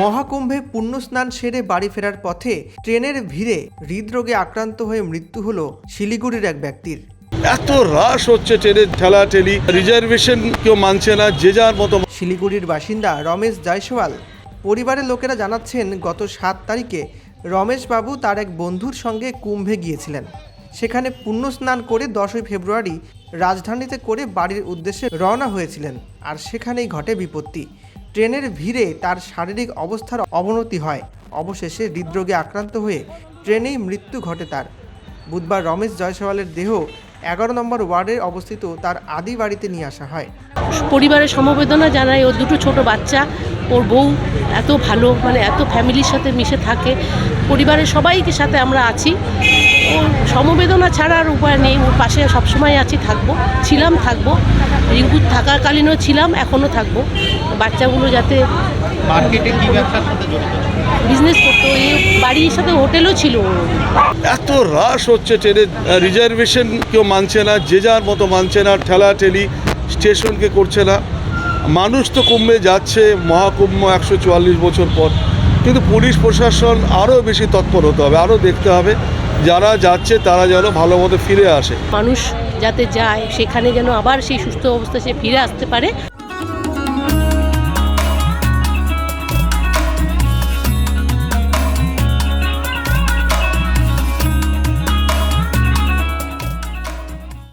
মহাকুম্ভে পুণ্যস্নান সেরে বাড়ি ফেরার পথে ট্রেনের ভিড়ে হৃদরোগে আক্রান্ত হয়ে মৃত্যু হলো শিলিগুড়ির এক ব্যক্তির। এত রাশ হচ্ছে ট্রেনের ঠেলা ঠেলি রিজার্ভেশন কেউ মানছে না যে যার মতো শিলিগুড়ির বাসিন্দা রমেশ জয়সওয়াল। পরিবারের লোকেরা জানাচ্ছেন গত সাত তারিখে রমেশবাবু তার এক বন্ধুর সঙ্গে কুম্ভে গিয়েছিলেন। সেখানে পুণ্যস্নান করে দশই ফেব্রুয়ারি রাজধানীতে করে বাড়ির উদ্দেশ্যে রওনা হয়েছিলেন। আর সেখানেই ঘটে বিপত্তি। ট্রেনের ভিড়ে তার শারীরিক অবস্থার অবনতি হয়। অবশেষে হৃদরোগে আক্রান্ত হয়ে ট্রেনেই মৃত্যু ঘটে তার। বুধবার রমেশ জয়সওয়ালের দেহ এগারো নম্বর ওয়ার্ডে অবস্থিত তার আদি বাড়িতে নিয়ে আসা হয়। পরিবারের সমবেদনা জানাই ওর দুটো ছোট বাচ্চা, ওর বউ এত ভালো মানে এত ফ্যামিলির সাথে মিশে থাকে। পরিবারের সবাইকে সাথে আমরা আছি। ওর সমবেদনা ছাড়া আর উপায় নেই, ওর পাশে সবসময় আছি, থাকব। ছিলাম, থাকব। রিঙ্কু থাকাকালীনও ছিলাম, এখনও থাকব। বাচ্চাগুলো যাতে মার্কেটে কি ব্যবসার সাথে জড়িত বিজনেস করতো এই বাড়ির সাথে হোটেলও ছিল। এত রাশ হচ্ছে ট্রেনের রিজার্ভেশন কেউ মানছে না যে যার মতো মানছে না ঠেলাঠেলি স্টেশনকে করছে না। মানুষ তো কুম্ভে যাচ্ছে মহাকুম্ভ একশো চুয়াল্লিশ বছর পর। কিন্তু পুলিশ প্রশাসন আরও বেশি তৎপর হতে হবে আরও দেখতে হবে যারা যাচ্ছে তারা যেন ভালো মতো ফিরে আসে। মানুষ যাতে যায় সেখানে যেন আবার সেই সুস্থ অবস্থা সে ফিরে আসতে পারে।